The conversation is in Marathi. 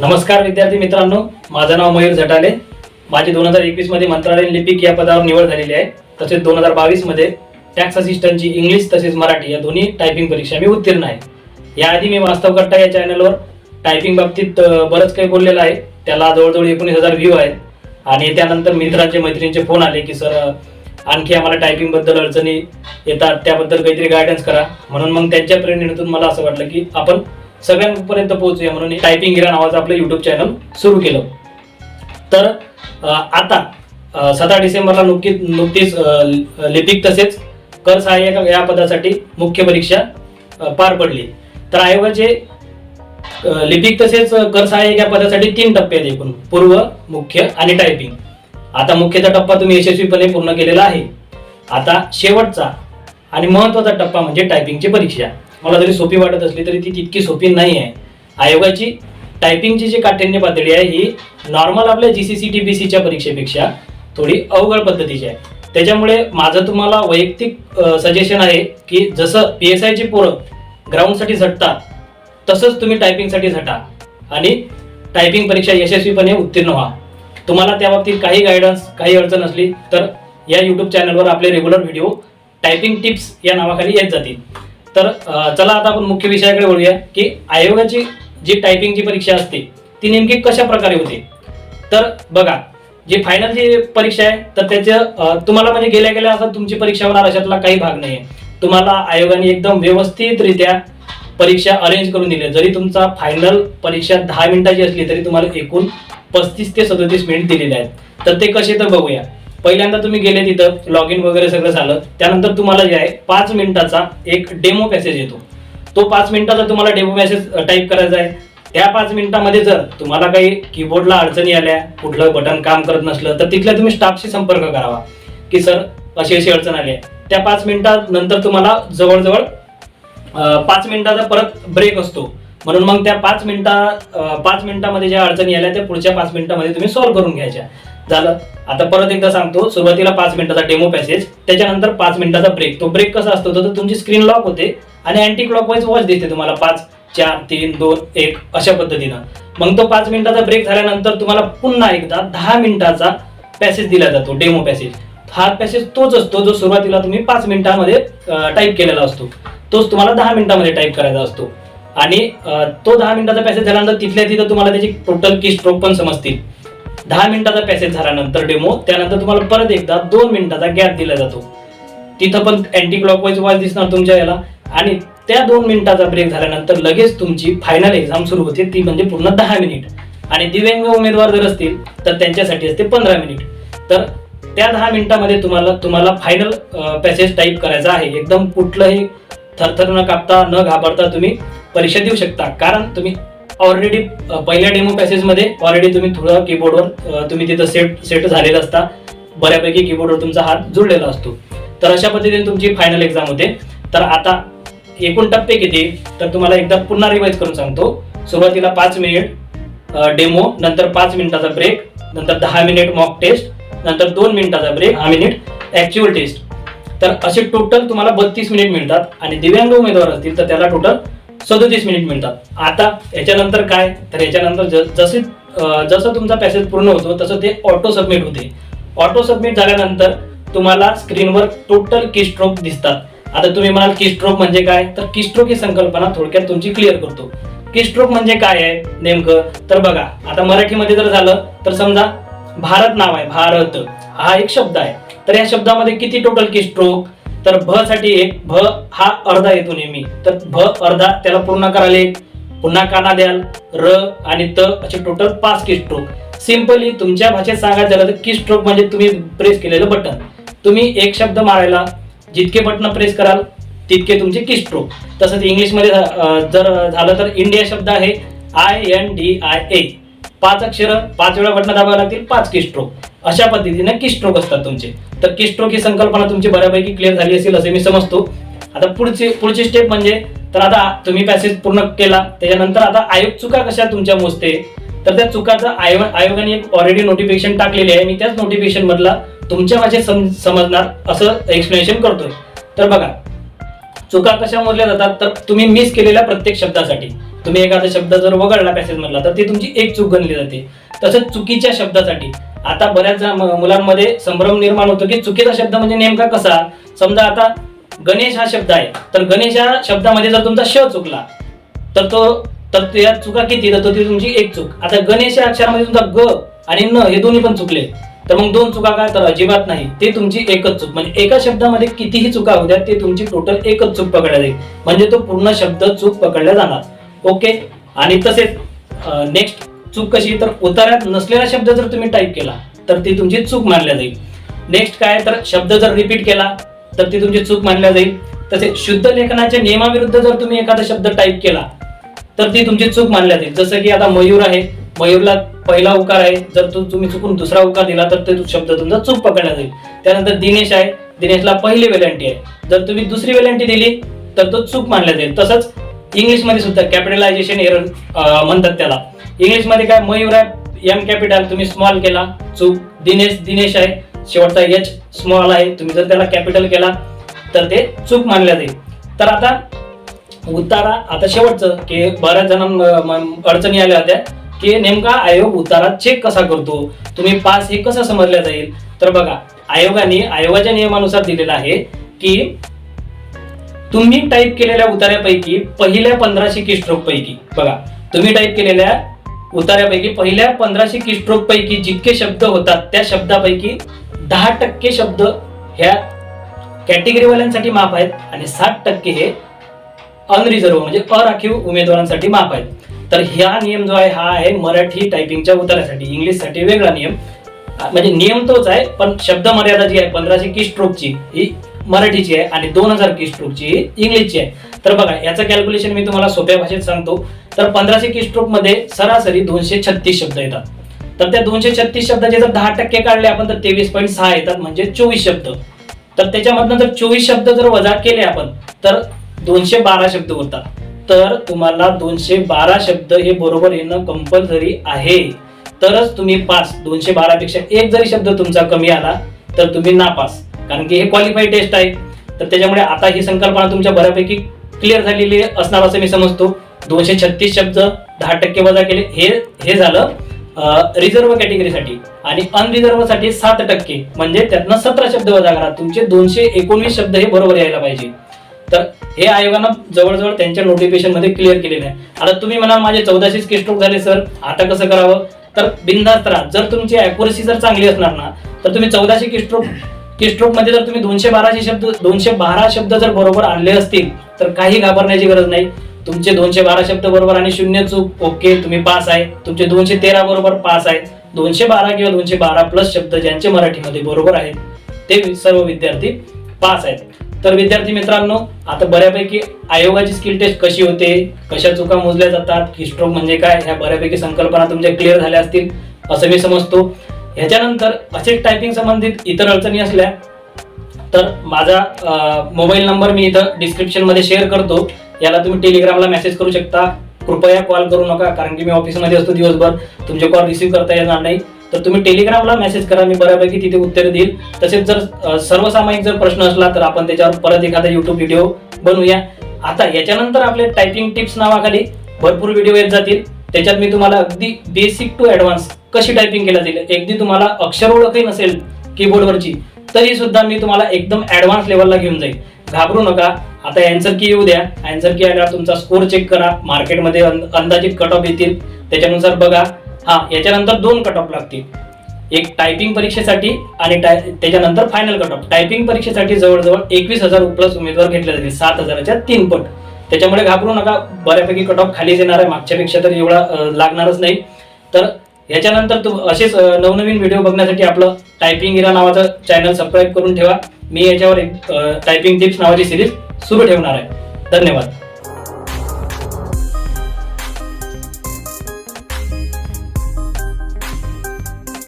नमस्कार विद्यार्थी मित्रांनो माझं नाव मयूर झटाले. माझी दोन हजार एकवीसमध्ये मंत्रालयीन लिपिक या पदावर निवड झालेली आहे. तसेच दोन हजार बावीसमध्ये टॅक्स असिस्टंटची इंग्लिश तसेच मराठी या दोन्ही टायपिंग परीक्षा मी उत्तीर्ण आहे. याआधी मी वास्तव कट्टा या चॅनलवर टायपिंग बाबतीत बरंच काही बोललेलं आहे. त्याला जवळजवळ एकोणीस हजार व्ह्यू आहेत. आणि त्यानंतर मित्रांचे मैत्रिणींचे फोन आले की सर आणखी आम्हाला टायपिंगबद्दल अडचणी येतात. त्याबद्दल काहीतरी गायडन्स करा. म्हणून मग त्यांच्या प्रेरणेतून मला असं वाटलं की आपण सगळ्यांपर्यंत पोहोचूया म्हणून टायपिंग इरा नावाचं आपलं युट्यूब चॅनल सुरू केलं. तर आता सतरा डिसेंबरला नुकतीच नुकतीच लिपिक तसेच कर सहाय्यक या पदासाठी मुख्य परीक्षा पार पडली. तर आयोगाचे लिपिक तसेच कर सहाय्यक या पदासाठी तीन टप्पे आहेत एकूण पूर्व मुख्य आणि टायपिंग. आता मुख्यचा टप्पा तुम्ही यशस्वीपणे पूर्ण केलेला आहे. आता शेवटचा आणि महत्त्वाचा टप्पा म्हणजे टायपिंगची परीक्षा. मला जरी सोपी वाटत असली तरी ती तितकी सोपी नाही आहे आयोगाची टायपिंगची जी काठिण्य पातळी आहे ही नॉर्मल आपल्या G C C T B सीच्या परीक्षेपेक्षा थोडी अवघड पद्धतीची आहे. त्याच्यामुळे माझं तुम्हाला वैयक्तिक सजेशन आहे की जसं पी एस आयची पोरं ग्राउंडसाठी झटतात तसंच तुम्ही टायपिंगसाठी झटा आणि टायपिंग परीक्षा यशस्वीपणे उत्तीर्ण व्हा. तुम्हाला त्या बाबतीत काही गायडन्स काही अडचण असली तर या यूट्यूब चॅनलवर आपले रेग्युलर व्हिडिओ टायपिंग टिप्स या नावाखाली येत जातील. तर चला आता आपण मुख्य विषयाकडे वळूया की आयोगाची जी टायपिंगची परीक्षा असते ती नेमकी कशा प्रकारे होते? तर बघा जी फायनल जी परीक्षा आहे तर त्याचं तुम्हाला म्हणजे गेल्या गेल्या असं तुमची परीक्षा होणार अशातला काही भाग नाही तुम्हाला आयोगाने एकदम व्यवस्थितरित्या परीक्षा अरेंज करून दिली. जरी तुमचा फायनल परीक्षा दहा मिनिटाची असली तरी तुम्हाला एकूण पस्तीस ते सदतीस मिनिट दिलेले आहेत. तर ते कसे तर बघूया. पहिल्यांदा तुम्ही गेले तिथं लॉग इन वगैरे सगळं झालं. त्यानंतर तुम्हाला जे आहे पाच मिनिटाचा एक डेमो मेसेज येतो. तो पाच मिनिटाचा तुम्हाला डेमो मेसेज टाईप करायचा आहे. त्या पाच मिनिटामध्ये जर तुम्हाला काही कीबोर्डला अडचणी आल्या कुठलं बटन काम करत नसलं तर तिथल्या तुम्ही स्टाफशी संपर्क करावा. की सर अशी अशी अडचण आली आहे. त्या पाच मिनिटानंतर तुम्हाला जवळजवळ पाच मिनिटाचा परत ब्रेक असतो. म्हणून मग त्या पाच मिनिटा पाच मिनिटामध्ये ज्या अडचणी आल्या त्या पुढच्या पाच मिनिटामध्ये तुम्ही सॉल्व्ह करून घ्यायच्या. झालं. आता परत एकदा सांगतो सुरुवातीला पाच मिनिटाचा डेमो पॅसेज त्याच्यानंतर पाच मिनिटाचा ब्रेक तो ब्रेक कसा असतो तर तुमची स्क्रीन लॉक होते आणि अँटी क्लॉकवाईज वॉच देते तुम्हाला पाच चार तीन दोन एक अशा पद्धतीनं. मग तो पाच मिनिटाचा ब्रेक झाल्यानंतर तुम्हाला पुन्हा एकदा दहा मिनिटाचा पॅसेज दिला जातो डेमो पॅसेज हा पॅसेज तोच असतो जो सुरुवातीला तुम्ही पाच मिनिटांमध्ये टाईप केलेला असतो. तोच तुम्हाला दहा मिनिटांमध्ये टाईप करायचा असतो. आणि तो दहा मिनिटाचा पॅसेज झाल्यानंतर तिथल्या तिथं तुम्हाला त्याची टोटल की स्ट्रोक पण समजतील. दहा मिनिटाचा पॅसेज झाल्यानंतर डेमो त्यानंतर तुम्हाला परत एकदा दोन मिनिटाचा गॅप दिला जातो. तिथं पण अँटी क्लॉकवाईज वाज दिसणार तुमच्या याला. आणि त्या दोन मिनिटाचा ब्रेक झाल्यानंतर लगेच तुमची फायनल एक्झाम सुरू होते. ती म्हणजे पूर्ण दहा मिनिट आणि दिव्यांग उमेदवार जर असतील तर त्यांच्यासाठी असते पंधरा मिनिट तर त्या दहा मिनिटामध्ये तुम्हाला तुम्हाला फायनल पॅसेज टाईप करायचा आहे. एकदम कुठलंही थरथर न कापता न घाबरता तुम्ही परीक्षा देऊ शकता. कारण तुम्ही ऑलरेडी पहिल्या डेमो पॅसेजमध्ये ऑलरेडी तुम्ही थोडं कीबोर्डवर तुम्ही तिथं सेट सेट झालेला असता. बऱ्यापैकी कीबोर्डवर तुमचा हात जुळलेला असतो. तर अशा पद्धतीने तुमची फायनल एक्झाम होते. तर आता एकूण टप्पे किती? तर तुम्हाला एकदा पुन्हा रिवाईज करून सांगतो. सुरुवातीला पाच मिनिट डेमो नंतर पाच मिनिटाचा ब्रेक नंतर दहा मिनिट मॉक टेस्ट नंतर दोन मिनिटाचा ब्रेक दहा मिनिट ऍक्च्युअल टेस्ट तर असे टोटल तुम्हाला बत्तीस मिनिट मिळतात. आणि दिव्यांग उमेदवार असतील तर त्याला टोटल सदोतीस मिनिट मिळतात आता याच्यानंतर काय? तर याच्यानंतर जसे जसं तुमचा पॅसेज पूर्ण होतो तसं ते ऑटो सबमिट होते. ऑटो सबमिट झाल्यानंतर तुम्हाला स्क्रीनवर टोटल की स्ट्रोक दिसतात. आता तुम्ही म्हणाल की स्ट्रोक म्हणजे काय? तर की स्ट्रोक ही संकल्पना थोडक्यात तुमची क्लिअर करतो. की स्ट्रोक म्हणजे काय आहे नेमकं? तर बघा आता मराठीमध्ये जर झालं तर समजा भारत नाव आहे भारत. हा एक शब्द आहे. तर या शब्दामध्ये किती टोटल की स्ट्रोक तर भ साठी एक भ हा अर्धा येतो नेहमी. तर भ अर्धा त्याला पूर्ण करायला एक पुन्हा काना द्याल र आणि त असे टोटल पाच की स्ट्रोक सिम्पली तुमच्या भाषेत सांगायचं झालं तर की स्ट्रोक म्हणजे तुम्ही प्रेस केलेलं बटन तुम्ही एक शब्द मारायला जितके बटन प्रेस कराल तितके तुमचे की स्ट्रोक तसंच इंग्लिशमध्ये जर झालं तर इंडिया शब्द आहे I N D I A पाच अक्षर पाच वेळा बटन दाबावे लागतील पाच की स्ट्रोक अशा पद्धतीने की स्ट्रोक असतात तुमचे. तर की स्ट्रोक ही संकल्पना तुमची बऱ्यापैकी क्लिअर झाली असेल असे मी समजतो. आता पुढची पुढची स्टेप म्हणजे तर आता तुम्ही पॅसेज पूर्ण केला त्याच्यानंतर आता आयोग चुका कशा तुमच्या मोजते? तर त्या चुकाचं आयोग आयोगाने एक ऑलरेडी नोटिफिकेशन टाकलेली आहे. मी त्याच नोटिफिकेशन मधला तुमच्या माझे सम समजणार असं एक्सप्लेनेशन करतोय. तर बघा चुका कशा मोजल्या जातात? तर तुम्ही मिस केलेल्या प्रत्येक शब्दासाठी. तुम्ही एखादा शब्द जर वगळला पॅसेज मधला तर ती तुमची एक चूक गणली जाते. तसंच चुकीच्या शब्दासाठी. आता बऱ्याच मुलांमध्ये संभ्रम निर्माण होतो की चुकीचा शब्द म्हणजे नेमका कसा? समजा आता गणेश हा शब्द आहे. तर गणेश या शब्दामध्ये जर तुमचा श चुकला तर तो तर या चुका किती? तर तो ती तुमची एक चूक. आता गणेश या अक्षरामध्ये तुमचा ग आणि न हे दोन्ही पण चुकले. तर मग दोन चुका काय? तर अजिबात नाही. ते तुमची एकच चूक. म्हणजे एका शब्दामध्ये कितीही चुका होत्या ते तुमची टोटल एकच चूक पकडल्या जाईल. म्हणजे तो पूर्ण शब्द चूक पकडला जाणार. ओके आणि तसेच नेक्स्ट चूक कशी? तर उतार्यात नसलेला शब्द जर तुम्ही टाईप केला तर ती तुमची चूक मानल्या जाईल. नेक्स्ट काय? तर शब्द जर रिपीट केला तर ती तुमची चूक मानल्या जाईल. तसेच शुद्ध लेखनाच्या नियमाविरुद्ध जर तुम्ही एखादा शब्द टाईप केला तर ती तुमची चूक मानल्या जाईल. जसं की आता मयूर आहे. मयूरला पहिला उकार आहे. जर तो तुम्ही चुकून दुसरा उकार दिला तर ते शब्द तुमचा चूक पकडला जाईल. त्यानंतर दिनेश आहे. दिनेशला पहिली वेलंटी आहे. जर तुम्ही दुसरी वेलंटी दिली तर तो चूक मानल्या जाईल. तसंच इंग्लिशमध्ये सुद्धा कॅपिटलायझेशन एरर म्हणतात त्याला. इंग्लिशमध्ये काय मयूर आहे एम कॅपिटल तुम्ही स्मॉल केला. चूक दिनेश दिनेश आहे. शेवटचा एच स्मॉल आहे. तुम्ही जर त्याला कॅपिटल केला तर ते चूक मानल्या जाईल. तर आता उतारा आता शेवटचं की बऱ्याच जणांना अडचणी आल्या होत्या की नेमका आयोग उतारा चेक कसा करतो? तुम्ही पास हे कसं समजल्या जाईल? तर बघा आयोगाने आयोगाच्या नियमानुसार दिलेलं आहे की तुम्ही टाईप केलेल्या उतार्यापैकी पहिल्या पंधराशे किस्ट्रोक पैकी बघा तुम्ही टाईप केलेल्या उतार्यापैकी पहिल्या पंधराशे किस्ट्रोक पैकी जितके शब्द होतात त्या शब्दापैकी दहा टक्के शब्द ह्या कॅटेगरीवाल्यांसाठी माफ आहेत आणि साठ टक्के हे अनरिझर्व म्हणजे अराखीव उमेदवारांसाठी माफ आहेत. तर ह्या नियम जो आहे हा आहे मराठी टायपिंगच्या उतारासाठी इंग्लिशसाठी वेगळा नियम. म्हणजे नियम तोच आहे पण शब्द मर्यादा जी आहे पंधराशे की स्ट्रोकची ही मराठीची आहे आणि दोन हजार की स्ट्रोकची इंग्लिशची आहे. तर बघा याचं कॅल्क्युलेशन मी तुम्हाला सोप्या भाषेत सांगतो. तर पंधराशे की मध्ये सरासरी दोनशे छत्तीस शब्द येतात. तर त्या दोनशे छत्तीस शब्दाचे जर दहा टक्के काढले आपण तर तेवीस पॉईंट सहा येतात म्हणजे चोवीस शब्द. तर त्याच्यामधनं जर चोवीस शब्द जर वजा केले आपण तर दोनशे बारा शब्द होतात. तर तुम्हाला दोनशे बारा शब्द हे बरोबर येणं कंपल्सरी आहे. तरच तुम्ही पास. दोनशे बारा पेक्षा एक जरी शब्द तुमचा कमी आला तर तुम्ही नापास. कारण की हे क्वालिफाईड टेस्ट आहे. तर त्याच्यामुळे आता ही संकल्पना तुमच्या बऱ्यापैकी क्लिअर झालेली असणार असं मी समजतो. दोनशे छत्तीस शब्द दहा टक्के वजा केले. हे हे झालं रिझर्व कॅटेगरीसाठी आणि अनरिझर्वसाठी सात टक्के. म्हणजे त्यातनं सतरा शब्द वजा करा. तुमचे दोनशे एकोणवीस शब्द हे बरोबर यायला पाहिजे. तर हे आयोगानं जवळजवळ त्यांच्या नोटिफिकेशनमध्ये क्लिअर केलेलं आहे. आता तुम्ही म्हणाल माझे चौदाशेच केस्ट्रोक झाले सर आता कसं करावं? तर बिंदास्त राहा. जर तुमची अॅक्युरसी जर चांगली असणार ना तर तुम्ही चौदाशे किस्ट्रोक की स्ट्रोकमध्ये जर तुम्ही दोनशे बाराशे शब्द दोनशे बारा शब्द जर बरोबर आणले असतील तर काही घाबरण्याची गरज नाही. तुमचे दोनशे बारा शब्द बरोबर आणि शून्य चूक ओके तुम्ही पास आहे. तुमचे दोनशे तेरा बरोबर पास आहे. दोनशे बारा किंवा दोनशे बारा प्लस शब्द ज्यांचे मराठीमध्ये बरोबर आहेत ते सर्व विद्यार्थी पास आहेत. तर विद्यार्थी मित्रांनो आता बऱ्यापैकी आयोगाची स्किल टेस्ट कशी होते कशा चुका मोजल्या जातात की स्ट्रोक म्हणजे काय ह्या बऱ्यापैकी संकल्पना तुमच्या क्लिअर झाल्या असतील असं मी समजतो. ह्याच्यानंतर असेच टायपिंग संबंधित इतर अडचणी असल्या तर माझा मोबाईल नंबर मी इथं डिस्क्रिप्शनमध्ये शेअर करतो. याला तुम्ही टेलिग्रामला मेसेज करू शकता. कृपया कॉल करू नका कारण की मी ऑफिसमध्ये असतो दिवसभर. तुमचे कॉल रिसीव्ह करता येणार नाही. तर तुम्ही टेलिग्रामला मेसेज करा मी बऱ्यापैकी तिथे उत्तर देईल. तसेच जर सर्वसामायिक जर प्रश्न असला तर आपण त्याच्यावर परत एखादा युट्यूब व्हिडिओ बनवूया. आता याच्यानंतर आपले टायपिंग टिप्स नावाखाली भरपूर व्हिडिओ येत जातील. त्याच्यात मी तुम्हाला अगदी बेसिक टू ऍडव्हान्स कशी टायपिंग केल्या जाईल? अगदी तुम्हाला अक्षर ओळखही नसेल कीबोर्डवरची तरी सुद्धा मी तुम्हाला एकदम ऍडव्हान्स लेवलला घेऊन जाईल. घाबरू नका. आता अँसर की येऊ द्या. अँसर की आल्यावर तुमचा स्कोर चेक करा. मार्केटमध्ये अंदाजित कट ऑफ येतील. त्याच्यानुसार बघा. हा याच्यानंतर दोन कट ऑफ लागतील. एक टायपिंग परीक्षेसाठी आणि टाय त्याच्यानंतर फायनल कट ऑफ टायपिंग परीक्षेसाठी जवळजवळ एकवीस हजार प्लस उमेदवार घेतले जातील. सात हजाराच्या तीन पट. त्याच्यामुळे घाबरू नका. बऱ्यापैकी कट ऑफ खाली येणार आहे. मागच्यापेक्षा तर एवढा लागणारच नाही. तर याच्यानंतर तू असेच नवनवीन व्हिडिओ बघण्यासाठी आपलं टायपिंग इरा नावाचं चॅनल सबस्क्राईब करून ठेवा. मी याच्यावर एक टायपिंग टिप्स नावाची सिरीज सुरू ठेवणार आहे. धन्यवाद.